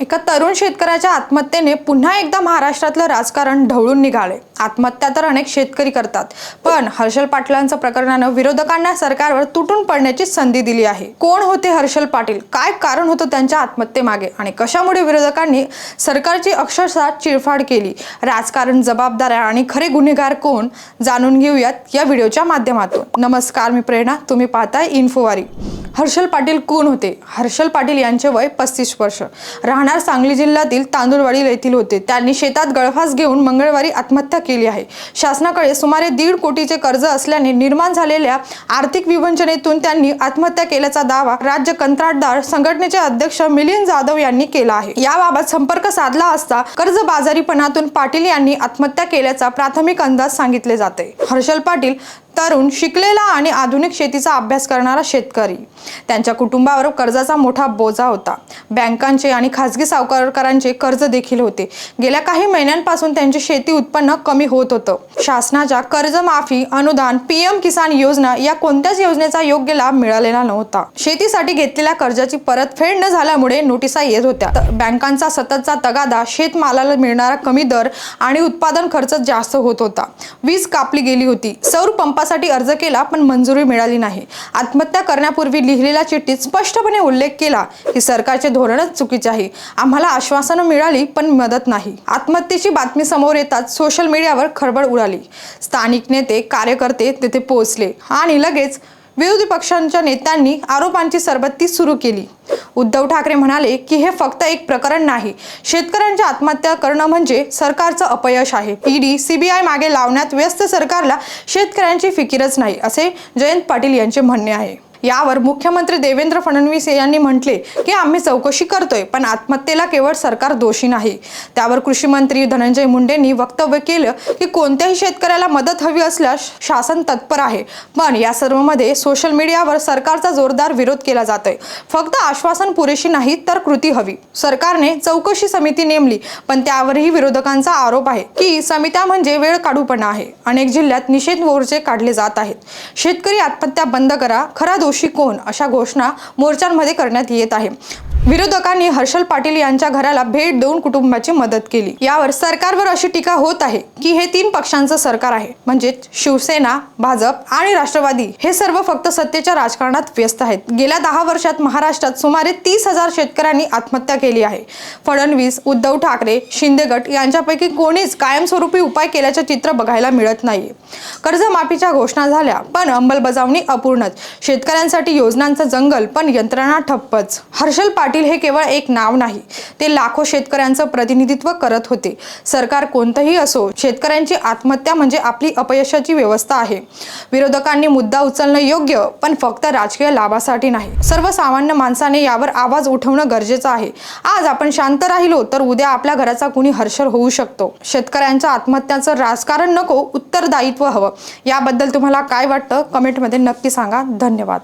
एका तरुण शेतकऱ्याच्या आत्महत्येने पुन्हा एकदा महाराष्ट्रातलं राजकारण ढवळून निघाले. आत्महत्या तर अनेक शेतकरी करतात पण हर्षल पाटलांचं प्रकरणानं विरोधकांना सरकारवर तुटून पडण्याची संधी दिली आहे. कोण होते हर्षल पाटील? काय कारण होतं त्यांच्या आत्महत्येमागे? आणि कशामुळे विरोधकांनी सरकारची अक्षरशः चिरफाड केली? राजकारण जबाबदार आणि खरे गुन्हेगार कोण? जाणून घेऊयात या व्हिडिओच्या माध्यमातून. नमस्कार मी प्रेरणा. तुम्ही पाहताय इन्फोवारी. हर्षल पाटील कोण होते? हर्षल पाटील यांचे वय पस्तीस वर्ष. राहणार सांगली जिल्ह्यातील तांदूळवाडी येथील होते. त्यांनी शेतात गळफास घेऊन मंगळवारी आत्महत्या केली आहे. शासनाकडे सुमारे दीड कोटीचे कर्ज असल्याने निर्माण झालेल्या आर्थिक विवंचनेतून त्यांनी आत्महत्या केल्याचा दावा राज्य कंत्राटदार संघटनेचे अध्यक्ष मिलिंद जाधव यांनी केला आहे. याबाबत संपर्क साधला असता कर्जबाजारीपणातून पाटील यांनी आत्महत्या केल्याचा प्राथमिक अंदाज सांगितले जाते. हर्षल पाटील तरुण शिकलेला आणि आधुनिक शेतीचा अभ्यास करणारा शेतकरी. त्यांच्या कुटुंबावर कर्जाचा मोठा बोजा होता. बँकांचे आणि खासगी सावकारांचे कर्ज देखील होते. गेल्या काही महिन्यांपासून त्यांचे शेती उत्पन्न कमी होत होतं. शासनाच्या कर्जमाफी अनुदान पीएम किसान योजना या कोणत्याच योजनेचा योग्य लाभ मिळालेला नव्हता. शेतीसाठी घेतलेल्या कर्जाची परतफेड न झाल्यामुळे नोटिसा येत होत्या. बँकांचा सततचा तगादा शेतमालाला मिळणारा कमी दर आणि उत्पादन खर्च जास्त होत होता. वीज कापली गेली होती. सौर पंपासाठी अर्ज केला पण मंजुरी मिळाली नाही. आत्महत्या करण्यापूर्वी लिहिलेल्या चिठ्ठीत स्पष्टपणे उल्लेख केला की सरकारचे धोरणच चुकीचे आहे. आम्हाला आश्वासनं मिळाली पण मदत नाही. आत्महत्येची बातमी समोर येताच सोशल मीडियावर खळबळ उडाली. स्थानिक नेते कार्यकर्ते तेथे पोहोचले आणि लगेच विरोधी पक्षांच्या नेत्यांनी आरोपांची सरबत्ती सुरू केली. उद्धव ठाकरे म्हणाले की हे फक्त एक प्रकरण नाही. शेतकऱ्यांची आत्महत्या करणं म्हणजे सरकारचं अपयश आहे. ईडी सीबीआय मागे लावण्यात व्यस्त सरकारला शेतकऱ्यांची फिकीरच नाही असे जयंत पाटील यांचे म्हणणे आहे. यावर मुख्यमंत्री देवेंद्र फडणवीस यांनी म्हटले की आम्ही चौकशी करतोय पण आत्महत्येला केवळ सरकार दोषी नाही. त्यावर कृषी मंत्री धनंजय मुंडेंनी वक्तव्य केलं की कोणत्याही शेतकऱ्याला मदत हवी असल्यास शासन तत्पर आहे. पण या सर्वमध्ये सोशल मीडियावर सरकारचा जोरदार विरोध केला जातोय. फक्त आश्वासन पुरेशी नाही तर कृती हवी. सरकारने चौकशी समिती नेमली पण त्यावरही विरोधकांचा आरोप आहे की समित्या म्हणजे वेळ काढूपणा आहे. अनेक जिल्ह्यात निषेध मोर्चे काढले जात आहेत. शेतकरी आत्महत्या बंद करा खरा दोष कोण अशा घोषणा मोर्चांमध्ये करण्यात येत आहे. विरोधकांनी हर्षल पाटील यांच्या घराला भेट देऊन कुटुंबाची मदत केली. यावर सरकारवर अशी टीका होत आहे की हे तीन पक्षांचं सरकार आहे. म्हणजेच शिवसेना भाजप आणि राष्ट्रवादी हे सर्व फक्त सत्तेच्या राजकारणात व्यस्त आहेत. गेल्या दहा वर्षात महाराष्ट्रात सुमारे तीस हजार शेतकऱ्यांनी आत्महत्या केली आहे. फडणवीस उद्धव ठाकरे शिंदे गट यांच्यापैकी कोणीच कायमस्वरूपी उपाय केल्याचे चित्र बघायला मिळत नाही कर्जमाफीच्या घोषणा झाल्या पण अंमलबजावणी अपूर्णच. शेतकऱ्यांसाठी योजनांचं जंगल पण यंत्रणा ठप्पच. हर्षल पाटील पाटील हे केवळ एक नाव नाही ते लाखो शेतकऱ्यांचं प्रतिनिधित्व करत होते. सरकार कोणतंही असो शेतकऱ्यांची आत्महत्या म्हणजे आपली अपयशाची व्यवस्था आहे. विरोधकांनी मुद्दा उचलणं योग्य पण फक्त राजकीय लाभासाठी नाही. सर्वसामान्य माणसाने यावर आवाज उठवणं गरजेचं आहे. आज आपण शांत राहिलो तर उद्या आपल्या घराचा कुणी हर्षल होऊ शकतो. शेतकऱ्यांच्या आत्महत्याचं राजकारण नको उत्तरदायित्व हवं. याबद्दल तुम्हाला काय वाटतं? कमेंटमध्ये नक्की सांगा. धन्यवाद.